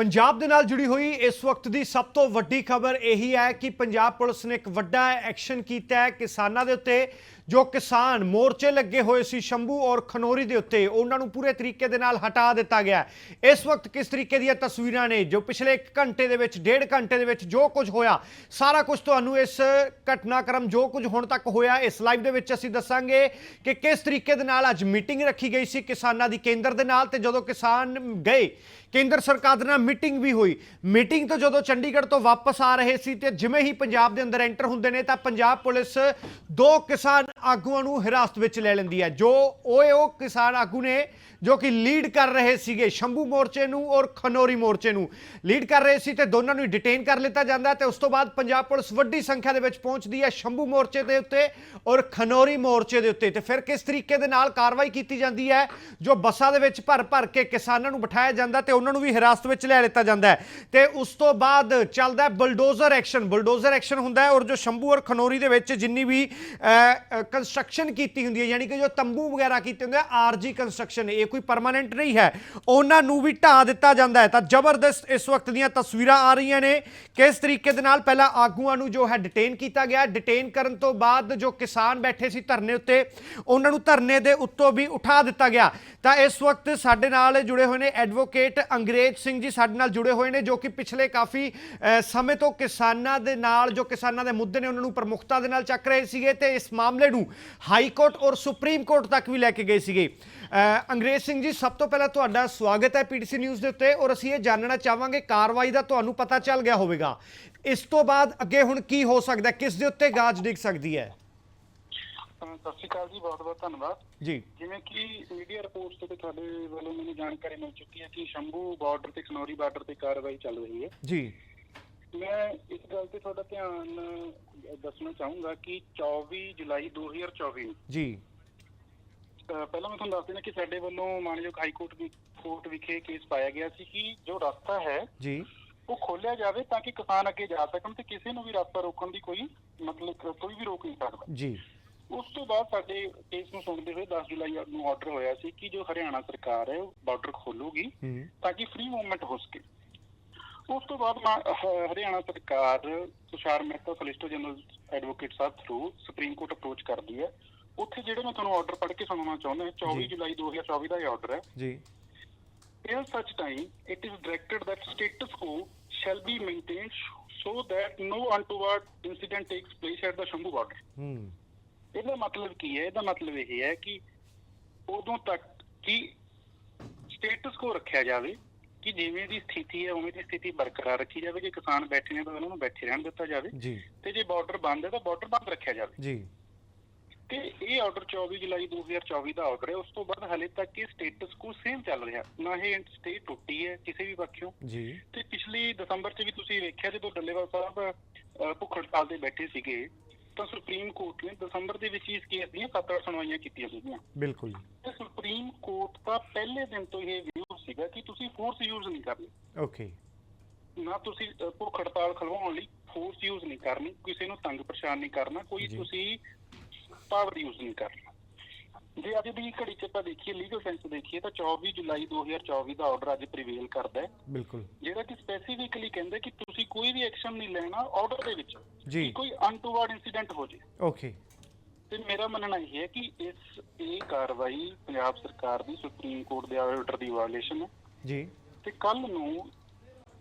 ਪੰਜਾਬ ਦੇ ਨਾਲ ਜੁੜੀ ਹੋਈ ਇਸ ਵਕਤ ਦੀ ਸਭ ਤੋਂ ਵੱਡੀ ਖਬਰ ਇਹੀ ਹੈ ਕਿ ਪੰਜਾਬ ਪੁਲਿਸ ਨੇ ਇੱਕ ਵੱਡਾ ਐਕਸ਼ਨ ਕੀਤਾ ਹੈ ਕਿਸਾਨਾਂ ਦੇ ਉੱਤੇ ਜੋ ਕਿਸਾਨ ਮੋਰਚੇ ਲੱਗੇ ਹੋਏ ਸੀ ਸ਼ੰਭੂ ਔਰ ਖਨੋਰੀ ਦੇ ਉੱਤੇ, ਉਹਨਾਂ ਨੂੰ ਪੂਰੇ ਤਰੀਕੇ ਦੇ ਨਾਲ ਹਟਾ ਦਿੱਤਾ ਗਿਆ ਇਸ ਵਕਤ ਕਿਸ ਤਰੀਕੇ ਦੀਆਂ ਤਸਵੀਰਾਂ ਨੇ? ਜੋ ਪਿਛਲੇ 1 ਘੰਟੇ ਦੇ ਵਿੱਚ, ਡੇਢ ਘੰਟੇ ਦੇ ਵਿੱਚ ਜੋ ਕੁਝ ਹੋਇਆ, ਸਾਰਾ ਕੁਝ ਤੁਹਾਨੂੰ ਇਸ ਘਟਨਾਕ੍ਰਮ ਜੋ ਕੁਝ ਹੁਣ ਤੱਕ ਹੋਇਆ, ਇਸ ਲਾਈਵ ਦੇ ਵਿੱਚ ਅਸੀਂ ਦੱਸਾਂਗੇ ਕਿ ਕਿਸ ਤਰੀਕੇ ਦੇ ਨਾਲ ਅੱਜ ਮੀਟਿੰਗ ਰੱਖੀ ਗਈ ਸੀ ਕਿਸਾਨਾਂ ਦੀ ਕੇਂਦਰ ਦੇ ਨਾਲ ਤੇ ਜਦੋਂ ਕਿਸਾਨ ਗਏ, ਕੇਂਦਰ ਸਰਕਾਰ ਦੇ ਨਾਲ ਮੀਟਿੰਗ ਵੀ ਹੋਈ। ਮੀਟਿੰਗ ਤੋਂ ਜਦੋਂ ਚੰਡੀਗੜ੍ਹ ਤੋਂ ਵਾਪਸ ਆ ਰਹੇ ਸੀ ਤੇ ਜਿਵੇਂ ਹੀ ਪੰਜਾਬ ਦੇ ਅੰਦਰ ਐਂਟਰ ਹੁੰਦੇ ਨੇ, ਤਾਂ ਪੰਜਾਬ ਪੁਲਿਸ ਦੋ ਕਿਸਾਨ ਆਗੂਆਂ ਨੂੰ ਹਿਰਾਸਤ ਵਿੱਚ ਲੈ ਲੈਂਦੀ ਹੈ। ਜੋ ਓਏ ਉਹ ਕਿਸਾਨ ਆਗੂ ਨੇ, ਜੋ ਕਿ ਲੀਡ ਕਰ ਰਹੇ ਸੀਗੇ ਸ਼ੰਭੂ ਮੋਰਚੇ ਨੂੰ ਔਰ ਖਨੋਰੀ ਮੋਰਚੇ ਨੂੰ। ਲੀਡ ਕਰ ਰਹੇ ਸੀ ਤੇ ਦੋਨਾਂ ਨੂੰ ਡਿਟੇਨ ਕਰ ਲਿੱਤਾ ਜਾਂਦਾ ਹੈ ਤੇ ਉਸ ਤੋਂ ਬਾਅਦ ਪੰਜਾਬ ਪੁਲਿਸ ਵੱਡੀ ਸੰਖਿਆ ਦੇ ਵਿੱਚ ਪਹੁੰਚਦੀ ਹੈ ਸ਼ੰਭੂ ਮੋਰਚੇ ਦੇ ਉੱਤੇ ਔਰ ਖਨੋਰੀ ਮੋਰਚੇ ਦੇ ਉੱਤੇ। ਤੇ ਫਿਰ ਕਿਸ ਤਰੀਕੇ ਦੇ ਨਾਲ ਕਾਰਵਾਈ ਕੀਤੀ ਜਾਂਦੀ ਹੈ, ਜੋ ਬੱਸਾਂ ਦੇ ਵਿੱਚ ਭਰ ਭਰ ਕੇ ਕਿਸਾਨਾਂ ਨੂੰ ਬਿਠਾਇਆ ਜਾਂਦਾ ਤੇ ਉਹਨਾਂ ਨੂੰ ਵੀ ਹਿਰਾਸਤ ਵਿੱਚ ਲੈ ਲਿੱਤਾ ਜਾਂਦਾ ਹੈ। ਤੇ ਉਸ ਤੋਂ ਬਾਅਦ ਚੱਲਦਾ ਬਲਡੋਜ਼ਰ ਐਕਸ਼ਨ। ਬਲਡੋਜ਼ਰ ਐਕਸ਼ਨ ਹੁੰਦਾ ਹੈ ਔਰ ਜੋ ਸ਼ੰਭੂ ਔਰ ਖਨੋਰੀ ਦੇ ਵਿੱਚ ਜਿੰਨੀ ਵੀ ਕੰਸਟਰਕਸ਼ਨ ਕੀਤੀ ਹੁੰਦੀ ਹੈ, ਯਾਨੀ ਕਿ ਜੋ ਤੰਬੂ ਵਗੈਰਾ ਕੀਤੇ ਹੁੰਦੇ ਆ, ਆਰਜੀ ਕੰਸਟਰਕਸ਼ਨ ਇਹ ਕੋਈ ਪਰਮਾਨੈਂਟ ਨਹੀਂ ਹੈ। ਉਹਨਾਂ ਨੂੰ ਵੀ ਢਾ ਦਿੱਤਾ ਜਾਂਦਾ ਹੈ। ਤਾਂ ਜ਼ਬਰਦਸਤ ਇਸ ਵਕਤ ਦੀਆਂ ਤਸਵੀਰਾਂ ਆ ਰਹੀਆਂ ਨੇ। ਕਿਸ ਤਰੀਕੇ ਦੇ ਨਾਲ ਪਹਿਲਾਂ ਆਗੂਆਂ ਨੂੰ ਜੋ ਹੈ ਡਿਟੇਨ ਕੀਤਾ ਗਿਆ ਡਿਟੇਨ ਕਰਨ ਤੋਂ ਬਾਅਦ ਜੋ ਕਿਸਾਨ ਬੈਠੇ ਸੀ ਧਰਨੇ ਉੱਤੇ, ਉਹਨਾਂ ਨੂੰ ਧਰਨੇ ਦੇ ਉੱਤੋਂ ਵੀ ਉਠਾ ਦਿੱਤਾ ਗਿਆ। ਤਾਂ ਇਸ ਵਕਤ ਸਾਡੇ ਨਾਲ ਜੁੜੇ ਹੋਏ ਨੇ ਐਡਵੋਕੇਟ ਅੰਗਰੇਜ਼ ਸਿੰਘ ਜੀ, ਸਾਡੇ ਨਾਲ ਜੁੜੇ ਹੋਏ ਨੇ, ਜੋ ਕਿ ਪਿਛਲੇ ਕਾਫੀ ਸਮੇਂ ਤੋਂ ਕਿਸਾਨਾਂ ਦੇ ਨਾਲ, ਜੋ ਕਿਸਾਨਾਂ ਦੇ ਮੁੱਦੇ ਨੇ, ਉਹਨਾਂ ਨੂੰ ਪ੍ਰਮੁੱਖਤਾ ਦੇ ਨਾਲ ਚੱਕ ਰਹੇ ਸੀਗੇ। ਤੇ ਇਸ ਮਾਮਲੇ ਨੂੰ ਹਾਈ ਕੋਰਟ ਔਰ ਸੁਪਰੀਮ ਕੋਰਟ ਤੱਕ ਵੀ ਲੈ ਕੇ ਗਏ ਸੀਗੇ। ਅੰਗਰੇਜ਼ ਸਿੰਘ ਜੀ ਸਭ ਤੋਂ ਪਹਿਲਾਂ ਤੁਹਾਡਾ ਸਵਾਗਤ ਹੈ ਪੀਟੀਸੀ ਨਿਊਜ਼ ਦੇ ਉੱਤੇ ਔਰ ਅਸੀਂ ਇਹ ਜਾਣਨਾ ਚਾਹਾਂਗੇ ਕਾਰਵਾਈ ਦਾ ਤੁਹਾਨੂੰ ਪਤਾ ਚੱਲ ਗਿਆ ਹੋਵੇਗਾ। ਇਸ ਤੋਂ ਬਾਅਦ ਅੱਗੇ ਹੁਣ ਕੀ ਹੋ ਸਕਦਾ? ਕਿਸ ਦੇ ਉੱਤੇ ਗਾਜ ਡਿੱਗ ਸਕਦੀ ਹੈ? ਸਤਿ ਸ਼੍ਰੀ ਅਕਾਲ ਜੀ ਬਹੁਤ ਬਹੁਤ ਧੰਨਵਾਦ। ਜੀ। ਜਿਵੇਂ ਕਿ ਮੀਡੀਆ ਰਿਪੋਰਟਸ ਤੇ ਤੁਹਾਡੇ ਵੱਲੋਂ ਮੈਨੂੰ ਜਾਣਕਾਰੀ ਮਿਲ ਚੁੱਕੀ ਹੈ ਕਿ ਸ਼ੰਭੂ ਬਾਰਡਰ ਤੇ ਖਨੌਰੀ ਬਾਰਡਰ ਤੇ ਕਾਰਵਾਈ ਚੱਲ ਰਹੀ ਹੈ। ਜੀ। ਮੈਂ ਇਸ ਗੱਲ ਤੇ ਤੁਹਾਡਾ ਧਿਆਨ ਦੱਸਣਾ ਚਾਹੂੰਗਾ ਕਿ 24 ਜੁਲਾਈ 2024 ਨੂੰ ਜੀ। ਪਹਿਲਾਂ ਮੈਂ ਤੁਹਾਨੂੰ ਦੱਸ ਦੇਣਾ ਕਿ ਸਾਡੇ ਵੱਲੋਂ ਮਾਨਯੋਗ ਹਾਈ ਕੋਰਟ ਵੀ ਕੋਰਟ ਵਿਖੇ ਕੇਸ ਪਾਇਆ ਗਿਆ ਸੀ ਕਿ ਜੋ ਰਸਤਾ ਹੈ ਜੀ। ਉਹ ਖੋਲਿਆ ਜਾਵੇ ਤਾਂ ਕਿ ਕਿਸਾਨ ਅੱਗੇ ਜਾ ਸਕਣ ਤੇ ਕਿਸੇ ਨੂੰ ਵੀ ਰਸਤਾ ਰੋਕਣ ਦੀ ਕੋਈ ਮਤਲਬ ਕੋਈ ਵੀ ਰੋਕ ਨਹੀਂ ਸਕਦਾ। ਜੀ। ਉਸ ਤੋਂ ਬਾਅਦ ਸਾਡੇ ਕੇਸ ਨੂੰ ਸੁਣਦੇ ਹੋਏ 10 ਜੁਲਾਈ ਨੂੰ ਆਰਡਰ ਹੋਇਆ ਸੀ ਕਿ ਜੋ ਹਰਿਆਣਾ ਸਰਕਾਰ ਹੈ ਉਹ ਬਾਰਡਰ ਖੋਲੂਗੀ ਤਾਂ ਕਿ ਫ੍ਰੀ ਮੂਵਮੈਂਟ ਹੋ ਸਕੇ। ਉਸ ਤੋਂ ਬਾਅਦ ਹਰਿਆਣਾ ਸਰਕਾਰ Tushar Mehta solicitor general advocate ਸਾਹਿਬ ਥਰੂ ਸੁਪਰੀਮ ਕੋਰਟ ਅਪਰੋਚ ਕਰਦੀ ਹੈ। ਉੱਥੇ ਜਿਹੜੇ ਮੈਂ ਤੁਹਾਨੂੰ ਆਰਡਰ ਪੜ੍ਹ ਕੇ ਸੁਣਾਉਣਾ ਚਾਹੁੰਦਾ ਹਾਂ 24 ਜੀ। ਜੁਲਾਈ 2024 ਦਾ ਇਹ ਆਰਡਰ ਹੈ। ਜੀ। Till such time, it is directed that status quo shall be maintained so that no untoward incident takes place at the Shambhu border. ਹੂੰ। ਇਹਦਾ ਮਤਲਬ ਕੀ ਹੈ? ਇਹਦਾ ਮਤਲਬ ਇਹ ਹੈ ਕਿ ਉਦੋਂ ਤੱਕ ਕਿ ਸਟੇਟਸ ਕੋ ਰੱਖਿਆ ਜਾਵੇ ਕਿ ਜਿਵੇਂ ਦੀ ਸਥਿਤੀ ਹੈ ਉਵੇਂ ਦੀ ਸਥਿਤੀ ਬਰਕਰਾਰ ਰੱਖੀ ਜਾਵੇ ਕਿ ਕਿਸਾਨ ਬੈਠੇ ਨੇ ਤਾਂ ਉਹਨਾਂ ਨੂੰ ਬੈਠੇ ਰਹਿਣ ਦਿੱਤਾ ਜਾਵੇ ਜੀ। ਤੇ ਜੇ ਬਾਰਡਰ ਬੰਦ ਹੈ ਤਾਂ ਬਾਰਡਰ ਬੰਦ ਰੱਖਿਆ ਜਾਵੇ। ਜੀ। ਤੇ ਇਹ ਆਰਡਰ 24 ਜੁਲਾਈ 2024 ਦਾ ਆਰਡਰ ਹੈ। ਉਸ ਤੋਂ ਬਾਅਦ ਹਲੇ ਤੱਕ ਇਹ ਸਟੇਟਸ ਕੋ ਸੇਮ ਚੱਲ ਰਿਹਾ। ਨਾ ਇਹ ਸਟੇ ਟੁੱਟੀ ਹੈ ਕਿਸੇ ਵੀ ਪੱਖੋਂ। ਜੀ। ਤੇ ਪਿਛਲੀ ਦਸੰਬਰ 'ਚ ਵੀ ਤੁਸੀਂ ਵੇਖਿਆ ਜਦੋਂ ਡੱਲੇਵਾਲ ਸਾਹਿਬ ਅਹ, ਭੁੱਖ ਹੜਤਾਲ ਤੇ ਬੈਠੇ ਸੀਗੇ ਤਾਂ ਸੁਪਰੀਮ ਕੋਰਟ ਨੇ ਦਸੰਬਰ ਦੇ ਵਿੱਚ ਇਸ ਕੇਸ ਦੀਆਂ ਸੱਤ ਅੱਠ ਸੁਣਵਾਈਆਂ ਕੀਤੀਆਂ ਸੀਗੀਆਂ। ਬਿਲਕੁਲ ਤੇ ਸੁਪਰੀਮ ਕੋਰਟ ਦਾ ਪਹਿਲੇ ਦਿਨ ਤੋਂ ਇਹ ਵਿਊ ਸੀਗਾ ਕਿ ਤੁਸੀਂ ਫੋਰਸ ਯੂਜ਼ ਨਹੀਂ ਕਰਨੀ। ਓਕੇ ਨਾ ਤੁਸੀਂ ਭੁੱਖ ਹੜਤਾਲ ਖਲਵਾਉਣ ਲਈ ਫੋਰਸ ਯੂਜ਼ ਨਹੀਂ ਕਰਨੀ ਕਿਸੇ ਨੂੰ ਤੰਗ ਪਰੇਸ਼ਾਨ ਨਹੀਂ ਕਰਨਾ ਕੋਈ। ਤੁਸੀਂ ਪਾਵਰ ਯੂਜ਼ ਨਹੀਂ ਕਰਨਾ। ਜੇ ਅੱਜ ਦੀ ਘੜੀ 'ਚ ਆਪਾਂ ਦੇਖੀਏ ਲੀਗਲ ਸੈਂਸ ਦੇਖੀਏ ਤਾਂ 24 ਜੁਲਾਈ 2024 ਦਾ ਆਰਡਰ ਅੱਜ ਪ੍ਰੀਵੇਲ ਕਰਦਾ ਹੈ। ਬਿਲਕੁਲ। ਜਿਹੜਾ ਕਿ ਸਪੈਸੀਫਿਕਲੀ ਕਹਿੰਦਾ ਕਿ ਤੁਸੀਂ ਕੋਈ ਵੀ ਐਕਸ਼ਨ ਨਹੀਂ ਲੈਣਾ ਆਰਡਰ ਦੇ ਵਿੱਚ ਜੀ। ਕੋਈ ਅਨਟੂਵਰਡ ਇਨਸੀਡੈਂਟ ਹੋ ਜੇ। ਓਕੇ ਤੇ ਮੇਰਾ ਮੰਨਣਾ ਇਹ ਹੈ ਕਿ ਇਸ ਇਹ ਕਾਰਵਾਈ ਪੰਜਾਬ ਸਰਕਾਰ ਦੀ ਸੁਪਰੀਮ ਕੋਰਟ ਦੇ ਆਰਡਰ ਦੀ ਵਾਇਓਲੇਸ਼ਨ ਹੈ। ਜੀ। ਤੇ ਕੱਲ ਨੂੰ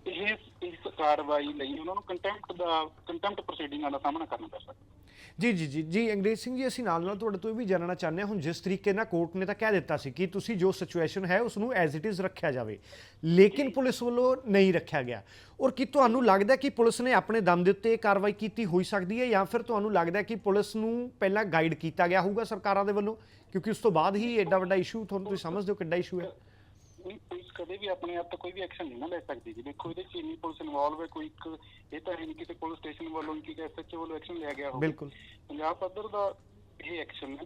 ਇਹ ਇਸ ਕਾਰਵਾਈ ਲਈ ਉਹਨਾਂ ਨੂੰ ਕੰਟੈਂਪਟ ਦਾ ਕੰਟੈਂਪਟ ਪ੍ਰੋਸੀਡਿੰਗਾਂ ਦਾ ਸਾਹਮਣਾ ਕਰਨਾ ਪੈ ਸਕਦਾ। ਜੀ ਜੀ ਜੀ ਜੀ ਅੰਗਰੇਜ਼ ਸਿੰਘ ਜੀ ਅਸੀਂ ਨਾਲ ਨਾਲ ਤੁਹਾਡੇ ਤੋਂ ਇਹ ਵੀ ਜਾਣਨਾ ਚਾਹੁੰਦੇ ਹਾਂ ਹੁਣ ਜਿਸ ਤਰੀਕੇ ਨਾਲ ਕੋਰਟ ਨੇ ਤਾਂ ਕਹਿ ਦਿੱਤਾ ਸੀ ਕਿ ਤੁਸੀਂ ਜੋ ਸਿਚੁਏਸ਼ਨ ਹੈ ਉਸ ਨੂੰ ਐਜ਼ ਇਟ ਇਜ਼ ਰੱਖਿਆ ਜਾਵੇ। ਲੇਕਿਨ ਪੁਲਿਸ ਵੱਲੋਂ ਨਹੀਂ ਰੱਖਿਆ ਗਿਆ। ਔਰ ਕੀ ਤੁਹਾਨੂੰ ਲੱਗਦਾ ਕਿ ਪੁਲਿਸ ਨੇ ਆਪਣੇ ਦਮ ਦੇ ਉੱਤੇ ਇਹ ਕਾਰਵਾਈ ਕੀਤੀ ਹੋਈ ਸਕਦੀ ਹੈ ਜਾਂ ਫਿਰ ਤੁਹਾਨੂੰ ਲੱਗਦਾ ਕਿ ਪੁਲਿਸ ਨੂੰ ਪਹਿਲਾਂ ਗਾਈਡ ਕੀਤਾ ਗਿਆ ਹੋਊਗਾ ਸਰਕਾਰਾਂ ਦੇ ਵੱਲੋਂ? ਕਿਉਂਕਿ ਉਸ ਤੋਂ ਬਾਅਦ ਹੀ ਐਡਾ ਵੱਡਾ ਇਸ਼ੂ ਤੁਹਾਨੂੰ ਤੁਸੀਂ ਸਮਝਦੇ ਹੋ ਕਿੱਡਾ ਇਸ਼ੂ ਹੈ। ਨਹੀਂ ਪੁਲਿਸ ਕਦੇ ਵੀ ਆਪਣੇ ਆਪ ਤੋਂ ਕੋਈ ਵੀ ਐਕਸ਼ਨ ਨਹੀਂ ਨਾ ਲੈ ਸਕਦੀ ਜੀ। ਦੇਖੋ ਇਹਦੇ ਚ ਇੰਨੀ ਪੁਲਿਸ ਇਨਵੋਲਵ ਹੈ ਕੋਈ ਇੱਕ ਇਹ ਤਾਂ ਹੈ ਨਹੀਂ ਕਿਸੇ ਪੁਲਿਸ ਸਟੇਸ਼ਨ ਵੱਲੋਂ ਕਿ ਐਸਐਚਓ ਵੱਲੋਂ ਐਕਸ਼ਨ ਲਿਆ ਗਿਆ ਹੋਵੇ। ਬਿਲਕੁਲ। ਪੰਜਾਬ ਪੱਧਰ ਦਾ ਇਹ ਐਕਸ਼ਨ ਹੈ।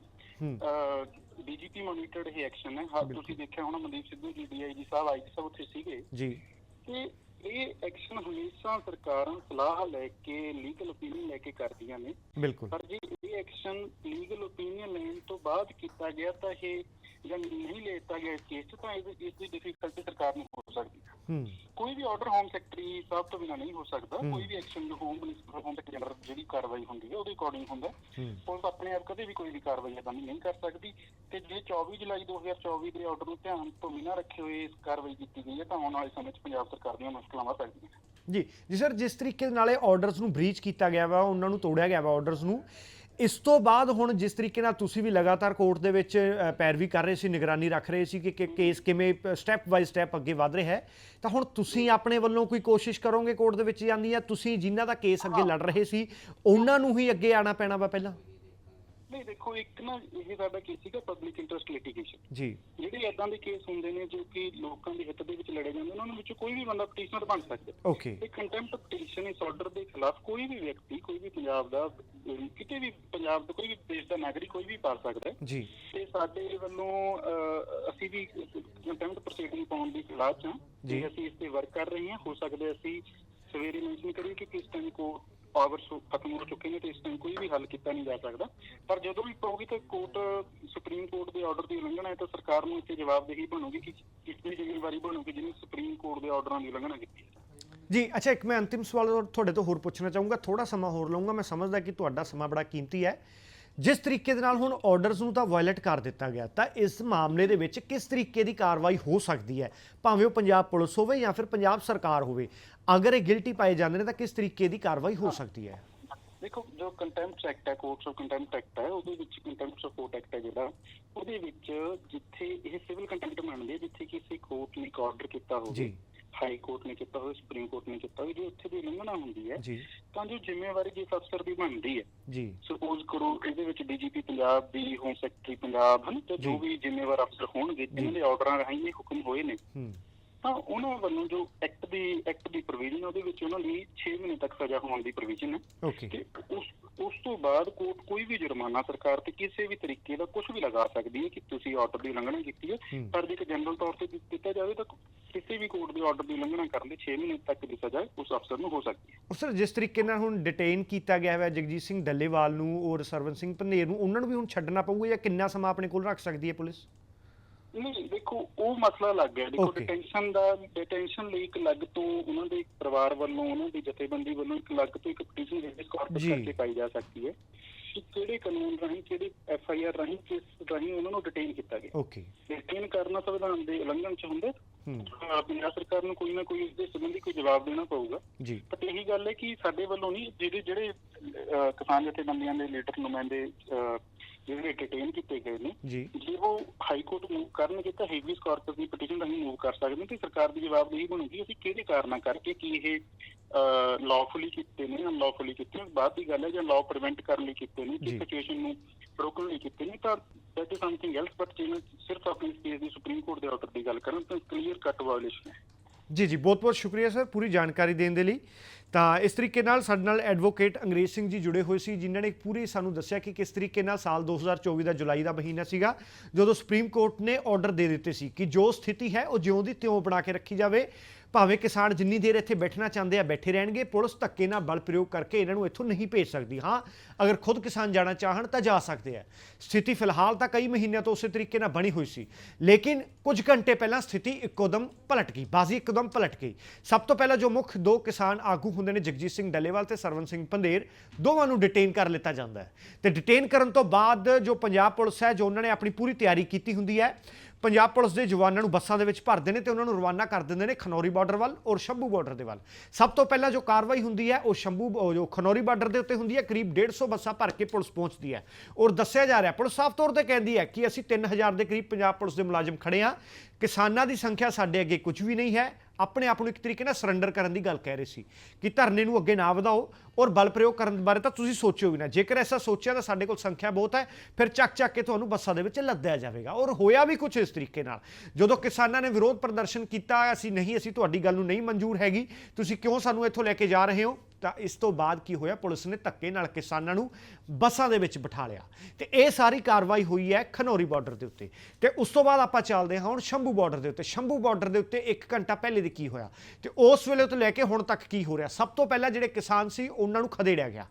ਡੀਜੀਪੀ ਮੋਨੀਟਰਡ ਇਹ ਐਕਸ਼ਨ ਹੈ। ਹਾਂ ਤੁਸੀਂ ਦੇਖਿਆ ਹੋਣਾ ਮਨਦੀਪ ਸਿੱਧੂ ਜੀ ਡੀਆਈਜੀ ਸਾਹਿਬ ਆਈਜੀ ਸਾਹਿਬ ਉੱਥੇ ਸੀਗੇ। ਜੀ। ਤੇ ਇਹ ਐਕਸ਼ਨ ਹਮੇਸ਼ਾ ਸਰਕਾਰਾਂ ਸਲਾਹ ਲੈ ਕੇ ਲੀਗਲ ਓਪੀਨੀਅਨ ਲੈ ਕੇ ਕਰਦੀਆਂ ਨੇ। ਬਿਲਕੁਲ। ਪਰ ਜੇ ਇਹ ਐਕਸ਼ਨ ਲੀਗਲ ਓਪੀਨੀਅਨ ਲੈਣ ਤੋਂ ਬਾਅਦ ਕੀਤਾ ਗਿਆ ਤਾਂ ਇਹ ਜਾਂ ਨਹੀਂ ਲੈਤਾ ਗਿਆ ਇਸ ਕੇਸ 'ਚ ਤਾਂ ਇਸ ਇਸ ਦੀ ਡਿਫਿਕਲਟੀ ਸਰਕਾਰ ਨੂੰ ਹੋ ਸਕਦੀ ਹੈ। ਕੋਈ ਵੀ ਆਰਡਰ ਹੋਮ ਸੈਕਟਰੀ ਸਾਹਿਬ ਤੋਂ ਬਿਨਾਂ ਨਹੀਂ ਹੋ ਸਕਦਾ। ਕੋਈ ਵੀ action home minister home secretary general ਜਿਹੜੀ ਕਾਰਵਾਈ ਹੁੰਦੀ ਹੈ ਉਹਦੇ ਅਕੋਰਡਿੰਗ ਹੁੰਦਾ ਪੁਲਿਸ ਆਪਣੇ ਆਪ ਕਦੇ ਵੀ ਕੋਈ ਵੀ ਕਾਰਵਾਈ ਏਦਾਂ ਦੀ ਨਹੀਂ ਕਰ ਸਕਦੀ। ਤੇ ਜੇ 24 ਜੁਲਾਈ 2024 ਦੇ ਆਰਡਰ ਨੂੰ ਧਿਆਨ ਤੋਂ ਬਿਨਾਂ ਰੱਖੇ ਹੋਏ ਇਸ ਕਾਰਵਾਈ ਕੀਤੀ ਗਈ ਹੈ ਤਾਂ ਆਉਣ ਵਾਲੇ ਸਮੇਂ 'ਚ ਪੰਜਾਬ ਸਰਕਾਰ ਦੀਆਂ ਮੁਸ਼ਕਲਾਂ ਵੱਧ ਸਕਦੀਆਂ ਜੀ ਜੀ ਸਰ ਜਿਸ ਤਰੀਕੇ ਨਾਲ ਇਹ ਆਰਡਰਸ ਨੂੰ ਬ੍ਰੀਚ ਕੀਤਾ ਗਿਆ ਵਾ ਉਹਨਾਂ ਨੂੰ ਤੋੜਿਆ ਗਿਆ ਵਾ ਆਰਡਰਸ ਨੂੰ ਇਸ ਤੋਂ ਬਾਅਦ ਹੁਣ ਜਿਸ ਤਰੀਕੇ ਨਾਲ ਤੁਸੀਂ ਵੀ ਲਗਾਤਾਰ ਕੋਰਟ ਦੇ ਵਿੱਚ ਪੈਰਵੀ ਕਰ ਰਹੇ ਸੀ ਨਿਗਰਾਨੀ ਰੱਖ ਰਹੇ ਸੀ ਕਿ ਕਿ ਕੇਸ ਕਿਵੇਂ ਸਟੈਪ ਬਾਈ ਸਟੈਪ ਅੱਗੇ ਵਧ ਰਿਹਾ ਹੈ ਤਾਂ ਹੁਣ ਤੁਸੀਂ ਆਪਣੇ ਵੱਲੋਂ ਕੋਈ ਕੋਸ਼ਿਸ਼ ਕਰੋਗੇ ਕੋਰਟ ਦੇ ਵਿੱਚ ਜਾਂਦੀ ਜਾਂ ਤੁਸੀਂ ਜਿਨ੍ਹਾਂ ਦਾ ਕੇਸ ਅੱਗੇ ਲੜ ਰਹੇ ਸੀ ਉਹਨਾਂ ਨੂੰ ਹੀ ਅੱਗੇ ਆਣਾ ਪੈਣਾ ਵਾ ਪਹਿਲਾਂ? ਨਹੀਂ ਦੇਖੋ ਇੱਕ ਨਾ ਇਹ ਸਾਡਾ ਕੇਸ ਸੀਗਾ ਪਬਲਿਕ ਇੰਟਰਸਟ ਲਿਟੀਗੇਸ਼ਨ ਜੀ। ਜਿਹੜੇ ਇਦਾਂ ਦੇ ਕੇਸ ਹੁੰਦੇ ਨੇ ਜੋ ਕਿ ਲੋਕਾਂ ਦੇ ਹਿੱਤ ਦੇ ਵਿੱਚ ਲੜੇ ਜਾਂਦੇ ਨੇ ਉਹਨਾਂ ਵਿੱਚੋਂ ਕੋਈ ਵੀ ਬੰਦਾ ਪਟੀਸ਼ਨਰ ਬਣ ਸਕਦਾ ਓਕੇ ਇਹ ਕੰਟੈਂਪਟ ਪਟੀਸ਼ਨ ਇਸ ਆਰਡਰ ਦੇ ਖਿਲਾਫ ਕੋਈ ਵੀ ਵਿਅਕਤੀ ਕੋਈ ਵੀ ਪੰਜਾਬ ਦਾ ਕਿਤੇ ਵੀ ਪੰਜਾਬ ਦਾ ਕੋਈ ਵੀ ਦੇਸ਼ ਦਾ ਨਾਗਰਿਕ ਕੋਈ ਵੀ ਪਾ ਸਕਦਾ ਹੈ। ਜੀ। ਤੇ ਸਾਡੇ ਵੱਲੋਂ ਅਸੀਂ ਵੀ ਕੰਟੈਂਪਟ ਪ੍ਰੋਸੀਡਿੰਗ ਪਾਉਣ ਦੀ ਖਿਲਾਫ ਹਾਂ। ਜੀ। ਤੇ ਅਸੀਂ ਇਸ ਤੇ ਵਰਕ ਕਰ ਰਹੇ ਹਾਂ। ਹੋ ਸਕਦਾ ਅਸੀਂ ਸਵੇਰੇ ਮੈਂਸ਼ਨ ਕਰੀਏ ਕਿ ਕਿਸ ਟਾਈਮ ਕੋ ਪਾਵਰ ਖਤਮ ਹੋ ਚੁੱਕੇ ਨੇ ਤੇ ਇਸ ਟਾਈਮ ਕੋਈ ਵੀ ਹੱਲ ਕੀਤਾ ਨਹੀਂ ਜਾ ਸਕਦਾ। ਪਰ ਜਦੋਂ ਵੀ ਪਊਗੀ ਤਾਂ ਕੋਰਟ ਸੁਪਰੀਮ ਕੋਰਟ ਦੇ ਆਰਡਰ ਦੀ ਉਲੰਘਣਾ ਹੈ ਤਾਂ ਸਰਕਾਰ ਨੂੰ ਇੱਥੇ ਜਵਾਬਦੇਹੀ ਬਣੂਗੀ ਕਿ ਕਿਸ ਦੀ ਜ਼ਿੰਮੇਵਾਰੀ ਬਣੂਗੀ ਜਿਹਨੇ ਸੁਪਰੀਮ ਕੋਰਟ ਦੇ ਆਰਡਰਾਂ ਦੀ ਉਲੰਘਣਾ ਕੀਤੀ ਹੈ। ਜੀ, ਅੱਛਾ, ਇੱਕ ਮੈਂ ਅੰਤਿਮ ਸਵਾਲ ਤੁਹਾਡੇ ਤੋਂ ਹੋਰ ਪੁੱਛਣਾ ਚਾਹੂੰਗਾ। ਥੋੜਾ ਸਮਾਂ ਹੋਰ ਲਵਾਂਗਾ ਮੈਂ ਸਮਝਦਾ ਕਿ ਤੁਹਾਡਾ ਸਮਾਂ ਬੜਾ ਕੀਮਤੀ ਹੈ। ਜਿਸ ਤਰੀਕੇ ਦੇ ਨਾਲ ਹੁਣ ਆਰਡਰਸ ਨੂੰ ਤਾਂ ਵਾਇਲੇਟ ਕਰ ਦਿੱਤਾ ਗਿਆ, ਤਾਂ ਇਸ ਮਾਮਲੇ ਦੇ ਵਿੱਚ ਕਿਸ ਤਰੀਕੇ ਦੀ ਕਾਰਵਾਈ ਹੋ ਸਕਦੀ ਹੈ? ਭਾਵੇਂ ਉਹ ਪੰਜਾਬ ਪੁਲਿਸ ਹੋਵੇ ਜਾਂ ਫਿਰ ਪੰਜਾਬ ਸਰਕਾਰ ਹੋਵੇ। ਅਗਰ ਇਹ ਗਿਲਟੀ ਪਾਏ ਜਾਂਦੇ ਨੇ ਤਾਂ ਕਿਸ ਤਰੀਕੇ ਦੀ ਕਾਰਵਾਈ ਹੋ ਸਕਦੀ ਹੈ? ਦੇਖੋ ਜੋ ਕੰਟੈਂਪਟ ਐਕਟ ਹੈ ਕੋਰਟਸ ਆਫ ਕੰਟੈਂਪਟ ਐਕਟ ਹੈ ਉਹਦੇ ਵਿੱਚ ਕੰਟੈਂਪਟ ਆਫ ਕੋਰਟ ਐਕਟ ਹੈ ਜਿਹੜਾ ਉਹਦੇ ਵਿੱਚ ਜਿੱਥੇ ਇਹ ਸਿਵਲ ਕੰਟੈਂਪਟ ਮੰਨਦੇ ਜਿੱਥੇ ਕਿਸੇ ਕੋਰਟ ਨੇ ਆਰਡਰ ਕੀਤਾ ਹੋਵੇ ਜੀ। ਹਾਈ ਕੋਰਟ ਨੇ ਕੀਤਾ ਹੋਵੇ ਸੁਪਰੀਮ ਕੋਰਟ ਨੇ ਕੀਤਾ ਹੋਵੇ ਜੇ ਉੱਥੇ ਦੀ ਉਲੰਘਣਾ ਹੁੰਦੀ ਹੈ ਤਾਂ ਜੋ ਜ਼ਿੰਮੇਵਾਰੀ ਜਿਸ ਅਫਸਰ ਦੀ ਬਣਦੀ ਹੈ। ਜੀ। ਸਪੋਜ਼ ਕਰੋ ਇਹਦੇ ਵਿੱਚ ਡੀਜੀਪੀ ਪੰਜਾਬ ਦੀ ਹੋਮ ਸੈਕਟਰੀ ਪੰਜਾਬ ਹਨ ਤੇ ਜੀ। ਵੀ ਜ਼ਿੰਮੇਵਾਰ ਅਫਸਰ ਹੋਣਗੇ ਜਿਨ੍ਹਾਂ ਦੇ ਆਰਡਰਾਂ ਰਾਹੀਂ ਇਹ ਹੁਕਮ ਹੋਏ ਨੇ। ਹੂੰ। ਤਾਂ ਉਹਨਾਂ ਵੱਲੋਂ ਜੋ ਐਕਟ ਦੀ ਐਕਟ ਦੀ ਪ੍ਰੋਵੀਜ਼ਨ ਉਹਦੇ ਵਿੱਚ ਉਹਨਾਂ ਲਈ 6 ਮਹੀਨੇ ਤੱਕ ਸਜ਼ਾ ਹੋਣ ਦੀ ਪ੍ਰੋਵੀਜ਼ਨ ਹੈ ਓਕੇ ਤੇ ਉਸ ਉਸ ਤੋਂ ਬਾਅਦ ਕੋਰਟ ਕੋਈ ਵੀ ਜੁਰਮਾਨਾ ਸਰਕਾਰ ਤੇ ਕਿਸੇ ਵੀ ਤਰੀਕੇ ਦਾ ਕੁਝ ਵੀ ਲਗਾ ਸਕਦੀ ਹੈ ਕਿ ਤੁਸੀਂ ਆਰਡਰ ਦੀ ਉਲੰਘਣਾ ਕੀਤੀ ਹੈ। ਪਰ ਜੇ ਜਨਰਲ ਤੌਰ ਤੇ ਦਿੱਤਾ ਜਾਵੇ ਤਾਂ ਕਿਸੇ ਵੀ ਕੋਰਟ ਦੇ ਆਰਡਰ ਦੀ ਉਲੰਘਣਾ ਕਰਨ ਦੇ 6 ਮਹੀਨੇ ਤੱਕ ਦੀ ਸਜ਼ਾ ਉਸ ਅਫਸਰ ਨੂੰ ਹੋ ਸਕਦੀ ਹੈ। ਸਰ ਜਿਸ ਤਰੀਕੇ ਨਾਲ ਹੁਣ ਡਿਟੇਨ ਕੀਤਾ ਗਿਆ ਹੈ ਜਗਜੀਤ ਸਿੰਘ ਡੱਲੇਵਾਲ ਨੂੰ ਔਰ ਸਰਵਨ ਸਿੰਘ ਪੰਨੇਰ ਨੂੰ ਉਹਨਾਂ ਨੂੰ ਵੀ ਹੁਣ ਛੱਡਣਾ ਪਊਗਾ ਜਾਂ ਕਿੰਨਾ ਸਮਾਂ ਆਪਣੇ ਕੋਲ ਰੱਖ ਸਕਦੀ ਹੈ ਪੁਲਿਸ? ਨਹੀਂ ਦੇਖੋ ਉਹ ਮਸਲਾ ਲੱਗ ਗਿਆ ਦੇਖੋ. ਡਿਟੈਂਸ਼ਨ ਦਾ ਡਿਟੈਂਸ਼ਨ ਲਈ ਇੱਕ ਅਲੱਗ ਤੋਂ ਉਹਨਾਂ ਦੇ ਪਰਿਵਾਰ ਵੱਲੋਂ ਉਹਨਾਂ ਦੀ ਜਥੇਬੰਦੀ ਵੱਲੋਂ ਇੱਕ ਅਲੱਗ ਤੋਂ ਇੱਕ ਪਟੀਸ਼ਨ ਰਜਿਸਟਰ ਕਾਰਪਸ। ਕਰਕੇ ਪਾਈ ਜਾ ਸਕਦੀ ਹੈ ਕਿ ਕਿਹੜੇ ਕਾਨੂੰਨ ਰਾਹੀਂ ਕਿਹੜੇ ਐਫ ਆਈ ਆਰ ਰਾਹੀਂ ਕਿਸ ਰਾਹੀਂ ਉਹਨਾਂ ਨੂੰ ਡਿਟੇਨ ਕੀਤਾ ਗਿਆ। ਓਕੇ ਡਿਟੇਨ ਕਰਨਾ ਸੰਵਿਧਾਨ ਦੇ ਉਲੰਘਣ ਚ ਹੁੰਦਾ ਪੰਜਾਬ ਸਰਕਾਰ ਨੂੰ ਕੋਈ ਨਾ ਕੋਈ ਇਸ ਦੇ ਸੰਬੰਧੀ ਕੋਈ ਜਵਾਬ ਦੇਣਾ ਪਊਗਾ। ਜੀ। ਬਟ ਇਹੀ ਗੱਲ ਹੈ ਕਿ ਸਾਡੇ ਵੱਲੋਂ ਨਹੀਂ ਜਿਹੜੇ ਜਿਹੜੇ ਕਿਸਾਨ ਜਥੇਬੰਦੀਆਂ ਦੇ ਲੀਡਰ ਨੁਮਾਇੰਦੇ ਜਿਹੜੇ ਡਿਟੇਨ ਕੀਤੇ ਗਏ ਨੇ ਜੀ। ਉਹ ਹਾਈ ਕੋਰਟ ਮੂਵ ਕਰਨਗੇ ਤਾਂ ਹੈਵੀਸ ਕਾਰਪਸ ਦੀ ਪਟੀਸ਼ਨ ਰਾਹੀਂ ਮੂਵ ਕਰ ਸਕਦੇ ਨੇ ਤੇ ਸਰਕਾਰ ਦੀ ਜਵਾਬਦੇਹੀ ਬਣੂਗੀ। ਅਸੀਂ ਕਿਹੜੇ ਕਾਰਨਾਂ ਕਰਕੇ ਕੀ ਇਹ ਲawfully ਕੀਤੇ ਨੇ ਅਨਲawfully ਕੀਤੇ ਨੇ? ਬਾਅਦ ਦੀ ਗੱਲ ਹੈ ਜਾਂ ਲਾਅ ਪ੍ਰੀਵੈਂਟ ਕਰਨ ਲਈ ਕੀਤੇ ਨੇ। ਕਿ ਸਿਚੁਏਸ਼ਨ ਨੂੰ ਰੋਕਣ ਲਈ ਕੀਤੇ ਨੇ ਤਾਂ that is something else but ਜੇ ਸਿਰਫ ਆਪਣੀ ਕੇਸ ਦੀ ਸੁਪਰੀਮ ਕੋਰਟ ਦੇ ਆਰਡਰ ਦੀ ਗੱਲ ਕਰਾਂ ਤਾਂ ਕਲੀਅਰ ਕੱਟ ਵਾਇਓਲੇਸ਼ਨ ਹੈ। ਜੀ ਜੀ, ਬਹੁਤ ਬਹੁਤ ਸ਼ੁਕਰੀਆ ਸਰ ਪੂਰੀ ਜਾਣਕਾਰੀ ਦੇਣ ਦੇ ਲਈ। ਤਾਂ ਇਸ ਤਰੀਕੇ ਨਾਲ ਸਾਡੇ ਨਾਲ ਐਡਵੋਕੇਟ ਅੰਗਰੇਜ਼ ਸਿੰਘ ਜੀ ਜੁੜੇ ਹੋਏ ਸੀ, ਜਿਨ੍ਹਾਂ ਨੇ ਪੂਰੀ ਸਾਨੂੰ ਦੱਸਿਆ ਕਿ ਕਿਸ ਤਰੀਕੇ ਨਾਲ ਸਾਲ 2024 ਦਾ ਜੁਲਾਈ ਦਾ ਮਹੀਨਾ ਸੀਗਾ, ਜਦੋਂ ਸੁਪਰੀਮ ਕੋਰਟ ਨੇ ਆਰਡਰ ਦੇ ਦਿੱਤੇ ਸੀ ਕਿ ਜੋ ਸਥਿਤੀ ਹੈ ਉਹ ਜਿਉਂ ਦੀ ਤਿਉਂ ਬਣਾ ਕੇ ਰੱਖੀ ਜਾਵੇ। ਭਾਵੇਂ ਕਿਸਾਨ ਜਿੰਨੀ ਦੇਰ ਇੱਥੇ ਬੈਠਣਾ ਚਾਹੁੰਦੇ ਆ, ਬੈਠੇ ਰਹਿਣਗੇ, ਪੁਲਿਸ ਧੱਕੇ ਨਾਲ ਬਲ ਪ੍ਰਯੋਗ ਕਰਕੇ ਇਹਨਾਂ ਨੂੰ ਇੱਥੋਂ ਨਹੀਂ ਭੇਜ ਸਕਦੀ। ਹਾਂ, ਅਗਰ ਖੁਦ ਕਿਸਾਨ ਜਾਣਾ ਚਾਹਣ ਤਾਂ ਜਾ ਸਕਦੇ ਆ। ਸਥਿਤੀ ਫਿਲਹਾਲ ਤਾਂ ਕਈ ਮਹੀਨਿਆਂ ਤੋਂ ਉਸੇ ਤਰੀਕੇ ਨਾਲ ਬਣੀ ਹੋਈ ਸੀ। ਲੇਕਿਨ ਕੁਝ ਘੰਟੇ ਪਹਿਲਾਂ ਸਥਿਤੀ ਇੱਕੋਦਮ ਪਲਟ ਗਈ, ਬਾਜ਼ੀ ਇੱਕਦਮ ਪਲਟ ਗਈ। ਸਭ ਤੋਂ ਪਹਿਲਾਂ ਜੋ ਮੁੱਖ ਦੋ ਕਿਸਾਨ ਆਗੂ ਹੁੰਦੇ ਨੇ, ਜਗਜੀਤ ਸਿੰਘ ਡੱਲੇਵਾਲ ਤੇ ਸਰਵਨ ਸਿੰਘ ਪੰਦੇਰ ਦੋਵਾਂ ਨੂੰ ਡਿਟੇਨ ਕਰ ਲਿੱਤਾ ਜਾਂਦਾ ਹੈ। ਤੇ ਡਿਟੇਨ ਕਰਨ ਤੋਂ ਬਾਅਦ ਜੋ ਪੰਜਾਬ ਪੁਲਿਸ ਹੈ, ਜੋ ਉਹਨਾਂ ਨੇ ਆਪਣੀ ਪੂਰੀ ਤਿਆਰੀ ਕੀਤੀ ਹੁੰਦੀ ਹੈ ਪੰਜਾਬ ਪੁਲਿਸ ਦੇ ਜਵਾਨਾਂ ਨੂੰ ਬੱਸਾਂ ਦੇ ਵਿੱਚ ਭਰਦੇ ਨੇ ਤੇ ਉਹਨਾਂ ਨੂੰ ਰਵਾਨਾ ਕਰ ਦਿੰਦੇ ਨੇ ਖਨੌਰੀ ਬਾਰਡਰ ਵੱਲ ਔਰ ਸ਼ੰਭੂ ਬਾਰਡਰ ਦੇ ਵੱਲ। ਸਭ ਤੋਂ ਪਹਿਲਾਂ ਜੋ ਕਾਰਵਾਈ ਹੁੰਦੀ ਹੈ, ਉਹ ਸ਼ੰਭੂ ਜੋ ਖਨੌਰੀ ਬਾਰਡਰ ਦੇ ਉੱਤੇ ਹੁੰਦੀ ਹੈ, ਕਰੀਬ 150 ਬੱਸਾਂ ਭਰ ਕੇ ਪੁਲਿਸ ਪਹੁੰਚਦੀ ਹੈ। ਔਰ ਦੱਸਿਆ ਜਾ ਰਿਹਾ, ਪੁਲਿਸ ਸਾਫ਼ ਤੌਰ ਤੇ ਕਹਿੰਦੀ ਹੈ ਕਿ ਅਸੀਂ 3000 ਦੇ ਕਰੀਬ ਪੰਜਾਬ ਪੁਲਿਸ ਦੇ ਮੁਲਾਜ਼ਮ ਖੜੇ ਆ ਕਿਸਾਨਾਂ ਦੀ ਸੰਖਿਆ ਸਾਡੇ ਅੱਗੇ ਕੁਝ ਵੀ ਨਹੀਂ ਹੈ। ਆਪਣੇ ਆਪ ਨੂੰ ਇੱਕ ਤਰੀਕੇ ਨਾਲ ਸਰੈਂਡਰ ਕਰਨ ਦੀ ਗੱਲ ਕਹਿ ਰਹੇ ਸੀ। ਕਿ ਧਰਨੇ ਨੂੰ ਅੱਗੇ ਨਾ ਵਧਾਓ ਔਰ ਬਲ ਪ੍ਰਯੋਗ ਕਰਨ ਬਾਰੇ ਤਾਂ ਤੁਸੀਂ ਸੋਚਿਓ ਵੀ ਨਾ। ਜੇਕਰ ਐਸਾ ਸੋਚਿਆ ਤਾਂ ਸਾਡੇ ਕੋਲ ਸੰਖਿਆ ਬਹੁਤ ਹੈ। ਫਿਰ ਚੱਕ ਚੱਕ ਕੇ ਤੁਹਾਨੂੰ ਬੱਸਾਂ ਦੇ ਵਿੱਚ ਲੱਦਿਆ ਜਾਵੇਗਾ। ਔਰ ਹੋਇਆ ਵੀ ਕੁਝ ਇਸ ਤਰੀਕੇ ਨਾਲ। ਜਦੋਂ ਕਿਸਾਨਾਂ ਨੇ ਵਿਰੋਧ ਪ੍ਰਦਰਸ਼ਨ ਕੀਤਾ, ਅਸੀਂ ਨਹੀਂ, ਅਸੀਂ ਤੁਹਾਡੀ ਗੱਲ ਨੂੰ ਨਹੀਂ ਮਨਜ਼ੂਰ ਹੈਗੀ। ਤੁਸੀਂ ਕਿਉਂ ਸਾਨੂੰ ਇੱਥੋਂ ਲੈ ਕੇ ਜਾ ਰਹੇ ਹੋ? ਤਾਂ ਇਸ ਤੋਂ ਬਾਅਦ ਕੀ ਹੋਇਆ? ਪੁਲਿਸ ਨੇ ਧੱਕੇ ਨਾਲ ਕਿਸਾਨਾਂ ਨੂੰ ਬੱਸਾਂ ਦੇ ਵਿੱਚ ਬਿਠਾ ਲਿਆ। ਤੇ ਇਹ ਸਾਰੀ ਕਾਰਵਾਈ ਹੋਈ ਹੈ ਖਨੌਰੀ ਬਾਰਡਰ ਦੇ ਉੱਤੇ। ਤੇ ਉਸ ਤੋਂ ਬਾਅਦ ਆਪਾਂ ਚੱਲਦੇ ਹਾਂ ਹੁਣ ਸ਼ੰਭੂ ਬਾਰਡਰ ਦੇ ਉੱਤੇ। ਸ਼ੰਭੂ ਬਾਰਡਰ ਦੇ ਉੱਤੇ 1 ਘੰਟਾ ਪਹਿਲੇ ਦੀ ਕੀ ਹੋਇਆ? ਤੇ ਉਸ ਵੇਲੇ ਤੋਂ ਲੈ ਕੇ ਹੁਣ ਤੱਕ ਕੀ ਹੋ ਰਿਹਾ? ਸਭ ਤੋਂ ਪਹਿਲਾਂ ਜਿਹੜੇ ਕਿਸਾਨ ਸੀ, ਉਹਨਾਂ ਨੂੰ ਖਦੇੜਿਆ ਗਿਆ।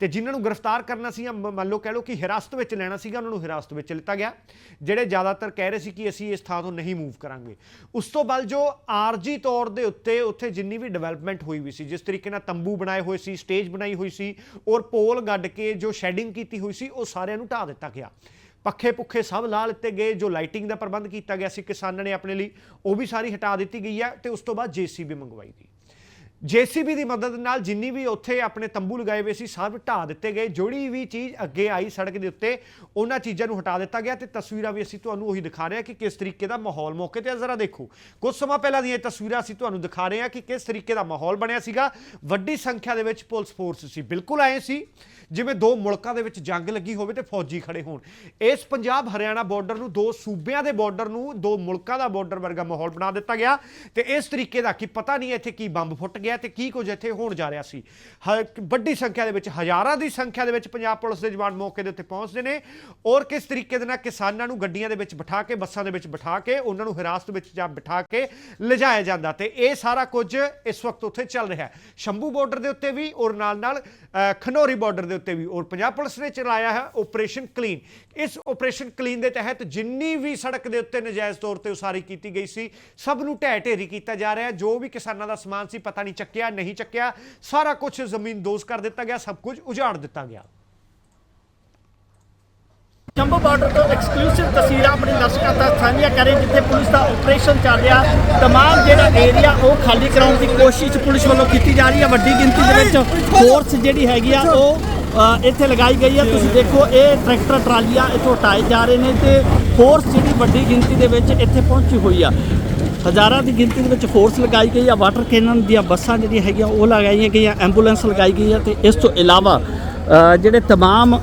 ਤੇ ਜਿਨ੍ਹਾਂ ਨੂੰ ਗ੍ਰਿਫਤਾਰ ਕਰਨਾ ਸੀ ਜਾਂ ਮ- ਮੰਨ ਲਓ ਕਹਿ ਲਓ ਕਿ ਹਿਰਾਸਤ ਵਿੱਚ ਲੈਣਾ ਸੀਗਾ, ਉਹਨਾਂ ਨੂੰ ਹਿਰਾਸਤ ਵਿੱਚ ਲਿੱਤਾ ਗਿਆ। ਜਿਹੜੇ ਜ਼ਿਆਦਾਤਰ ਕਹਿ ਰਹੇ ਸੀ ਕਿ ਅਸੀਂ ਇਸ ਥਾਂ ਤੋਂ ਨਹੀਂ ਮੂਵ ਕਰਾਂਗੇ। ਉਸ ਤੋਂ ਬਾਅਦ ਜੋ ਆਰਜੀ ਤੌਰ ਦੇ ਉੱਤੇ ਉੱਥੇ ਜਿੰਨੀ ਵੀ ਡਿਵੈਲਪਮੈਂਟ ਹੋਈ ਵੀ ਸੀ, ਜਿਸ ਤਰੀਕੇ ਨਾਲ ਤੰਬੂ ਬਣਾਏ ਹੋਏ ਸੀ ਸਟੇਜ ਬਣਾਈ ਹੋਈ ਸੀ, ਔਰ ਪੋਲ ਗੱਡ ਕੇ ਜੋ ਸ਼ੈਡਿੰਗ ਕੀਤੀ ਹੋਈ ਸੀ, ਉਹ ਸਾਰਿਆਂ ਨੂੰ ਢਾ ਦਿੱਤਾ ਗਿਆ। ਪੱਖੇ ਪੁੱਖੇ ਸਭ ਲਾ ਲਿੱਤੇ ਗਏ, ਜੋ ਲਾਈਟਿੰਗ ਦਾ ਪ੍ਰਬੰਧ ਕੀਤਾ ਗਿਆ ਸੀ ਕਿਸਾਨਾਂ ਨੇ ਆਪਣੇ ਲਈ, ਉਹ ਵੀ ਸਾਰੀ ਹਟਾ ਦਿੱਤੀ ਗਈ ਹੈ ਤੇ ਉਸ ਤੋਂ ਬਾਅਦ ਜੀਸੀਬੀ ਮੰਗਵਾਈ ਗਈ। ਜੀਸੀਬੀ ਦੀ ਮਦਦ ਨਾਲ ਜਿੰਨੀ ਵੀ ਉੱਥੇ ਆਪਣੇ ਤੰਬੂ ਲਗਾਏ ਹੋਏ ਸੀ, ਸਭ ਢਾ ਦਿੱਤੇ ਗਏ। ਜਿਹੜੀ ਵੀ ਚੀਜ਼ ਅੱਗੇ ਆਈ ਸੜਕ ਦੇ ਉੱਤੇ, ਉਹਨਾਂ ਚੀਜ਼ਾਂ ਨੂੰ ਹਟਾ ਦਿੱਤਾ ਗਿਆ ਤੇ ਤਸਵੀਰਾਂ ਵੀ ਅਸੀਂ ਤੁਹਾਨੂੰ ਉਹੀ ਦਿਖਾ ਰਹੇ ਹਾਂ ਕਿ ਕਿਸ ਤਰੀਕੇ ਦਾ ਮਾਹੌਲ ਮੌਕੇ ਤੇ ਜ਼ਰਾ ਦੇਖੋ, ਕੁਝ ਸਮਾਂ ਪਹਿਲਾਂ ਦੀਆਂ ਇਹ ਤਸਵੀਰਾਂ ਅਸੀਂ ਤੁਹਾਨੂੰ ਦਿਖਾ ਰਹੇ ਹਾਂ ਕਿ ਕਿਸ ਤਰੀਕੇ ਦਾ ਮਾਹੌਲ ਬਣਿਆ ਸੀਗਾ। ਵੱਡੀ ਸੰਖਿਆ ਦੇ ਵਿੱਚ ਪੁਲਿਸ ਫੋਰਸ ਸੀ, ਬਿਲਕੁਲ ਆਏ ਸੀ। ਜਿਵੇਂ ਦੋ ਮੁਲਕਾਂ ਦੇ ਵਿੱਚ ਜੰਗ ਲੱਗੀ ਹੋਵੇ ਤੇ ਫੌਜੀ ਖੜੇ ਹੋਣ। ਇਸ ਪੰਜਾਬ ਹਰਿਆਣਾ ਬਾਰਡਰ ਨੂੰ, ਦੋ ਸੂਬਿਆਂ ਦੇ ਬਾਰਡਰ ਨੂੰ, ਦੋ ਮੁਲਕਾਂ ਦਾ ਬਾਰਡਰ ਵਰਗਾ ਮਾਹੌਲ ਬਣਾ ਦਿੱਤਾ ਗਿਆ। ਤੇ ਇਸ ਤਰੀਕੇ ਦਾ ਕਿ ਪਤਾ ਨਹੀਂ ਇੱਥੇ ਕੀ ਬੰਬ ਫੁੱਟ ਗਿਆ ਤੇ ਕੀ ਕੁਝ ਇੱਥੇ ਹੋਣ ਜਾ ਰਿਹਾ ਸੀ। ਵੱਡੀ ਸੰਖਿਆ ਦੇ ਵਿੱਚ ਹਜ਼ਾਰਾਂ ਦੀ ਸੰਖਿਆ ਦੇ ਵਿੱਚ ਪੰਜਾਬ ਪੁਲਿਸ ਦੇ ਜਵਾਨ ਮੌਕੇ ਦੇ ਉੱਤੇ ਪਹੁੰਚਦੇ ਨੇ। ਔਰ ਕਿਸ ਤਰੀਕੇ ਦੇ ਨਾਲ ਕਿਸਾਨਾਂ ਨੂੰ ਗੱਡੀਆਂ ਦੇ ਵਿੱਚ ਬਿਠਾ ਕੇ ਬੱਸਾਂ ਦੇ ਵਿੱਚ ਬਿਠਾ ਕੇ ਉਹਨਾਂ ਨੂੰ ਹਿਰਾਸਤ ਵਿੱਚ ਜਾਂ ਬਿਠਾ ਕੇ ਲਿਜਾਇਆ ਜਾਂਦਾ ਤੇ ਇਹ ਸਾਰਾ ਕੁਝ ਇਸ ਵਕਤ ਉੱਥੇ ਚੱਲ ਰਿਹਾ ਹੈ। ਸ਼ੰਭੂ ਬਾਰਡਰ ਦੇ ਉੱਤੇ ਵੀ ਔਰ ਨਾਲ ਨਾਲ ਅ, ਖਨੌਰੀ ਬਾਰਡਰ ਦੇ ਉੱਤੇ ਵੀ ਔਰ ਪੰਜਾਬ ਪੁਲਿਸ ਨੇ ਚਲਾਇਆ ਹੈ ਆਪਰੇਸ਼ਨ ਕਲੀਨ ਇਸ ਆਪਰੇਸ਼ਨ ਕਲੀਨ ਦੇ ਤਹਿਤ ਜਿੰਨੀ ਵੀ ਸੜਕ ਦੇ ਉੱਤੇ ਨਜਾਇਜ਼ ਤੌਰ ਤੇ ਉਸਾਰੀ ਕੀਤੀ ਗਈ ਸੀ ਸਭ ਨੂੰ ਢਹਿ ਢੇਰੀ ਕੀਤਾ ਜਾ ਰਿਹਾ ਜੋ ਵੀ ਕਿਸਾਨਾਂ ਦਾ ਸਮਾਨ ਸੀ ਪਤਾ ਨਹੀਂ ਚੱਕਿਆ ਨਹੀਂ ਚੱਕਿਆ ਸਾਰਾ ਕੁਝ ਜ਼ਮੀਨ ਦੋਜ਼ ਕਰ ਦਿੱਤਾ ਗਿਆ ਸਭ ਕੁਝ ਉਜਾੜ ਦਿੱਤਾ ਗਿਆ ਸ਼ੰਭੂ ਬਾਰਡਰ ਤੋਂ ਐਕਸਕਲੂਸਿਵ ਤਸਵੀਰਾਂ ਆਪਣੇ ਦਰਸ਼ਕਾਂ ਤੱਕ ਸਾਂਝੀਆਂ ਕਰੇ ਜਿੱਥੇ ਪੁਲਿਸ ਦਾ ਆਪਰੇਸ਼ਨ ਚੱਲ ਰਿਹਾ तमाम ਜਿਹੜਾ ਏਰੀਆ ਉਹ ਖਾਲੀ ਕਰਾਉਣ ਦੀ ਕੋਸ਼ਿਸ਼ ਪੁਲਿਸ ਵੱਲੋਂ ਕੀਤੀ ਜਾ ਰਹੀ ਹੈ ਵੱਡੀ ਗਿਣਤੀ ਦੇ ਵਿੱਚ ਫੋਰਸ ਜਿਹੜੀ ਹੈਗੀ ਆ ਉਹ ਅ, ਇੱਥੇ ਲਗਾਈ ਗਈ ਆ ਤੁਸੀਂ ਦੇਖੋ ਇਹ ਟਰੈਕਟਰ ਟਰਾਲੀਆਂ ਇੱਥੋਂ ਹਟਾਏ ਜਾ ਰਹੇ ਨੇ ਤੇ ਫੋਰਸ ਜਿਹੜੀ ਵੱਡੀ ਗਿਣਤੀ ਦੇ ਵਿੱਚ ਇੱਥੇ ਪਹੁੰਚੀ ਹੋਈ ਆ ਹਜ਼ਾਰਾਂ ਦੀ ਗਿਣਤੀ ਦੇ ਵਿੱਚ ਫੋਰਸ ਲਗਾਈ ਗਈ ਆ ਵਾਟਰ ਕੈਨਨ ਦੀਆਂ ਬੱਸਾਂ ਜਿਹੜੀਆਂ ਹੈਗੀਆਂ ਉਹ ਲਗਾਈਆਂ ਗਈਆਂ ਐਂਬੂਲੈਂਸ ਲਗਾਈ ਗਈ ਆ ਤੇ ਇਸ ਤੋਂ ਇਲਾਵਾ ਅ, ਜਿਹੜੇ तमाम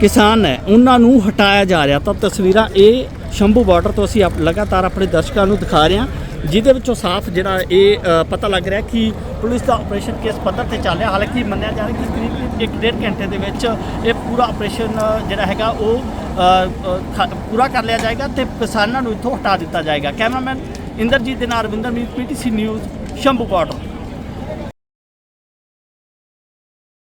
ਕਿਸਾਨ ਹੈ ਉਹਨਾਂ ਨੂੰ ਹਟਾਇਆ ਜਾ ਰਿਹਾ ਤਾਂ ਤਸਵੀਰਾਂ ਇਹ ਸ਼ੰਭੂ ਬਾਰਡਰ ਤੋਂ ਅਸੀਂ ਆਪ- ਲਗਾਤਾਰ ਆਪਣੇ ਦਰਸ਼ਕਾਂ ਨੂੰ ਦਿਖਾ ਰਹੇ ਹਾਂ ਜਿਹਦੇ ਵਿੱਚੋਂ ਸਾਫ਼ ਜਿਹੜਾ ਇਹ ਪਤਾ ਲੱਗ ਰਿਹਾ ਕਿ ਪੁਲਿਸ ਦਾ ਆਪਰੇਸ਼ਨ ਕਿਸ ਪੱਧਰ ਤੇ ਚੱਲ ਰਿਹਾ। ਹਾਲਾਂਕਿ ਮੰਨਿਆ ਜਾ ਰਿਹਾ ਕਿ ਕਰੀਬ ਇੱਕ ਡੇਢ ਘੰਟੇ ਦੇ ਵਿੱਚ ਇਹ ਪੂਰਾ ਆਪਰੇਸ਼ਨ ਜਿਹੜਾ ਹੈਗਾ ਉਹ ਪੂਰਾ ਕਰ ਲਿਆ ਜਾਏਗਾ ਤੇ ਕਿਸਾਨਾਂ ਨੂੰ ਇੱਥੋਂ ਹਟਾ ਦਿੱਤਾ ਜਾਏਗਾ। ਕੈਮਰਾਮੈਨ ਇੰਦਰਜੀਤ ਦੇ ਨਾਲ Ravinder Meet PTC news Shambhu border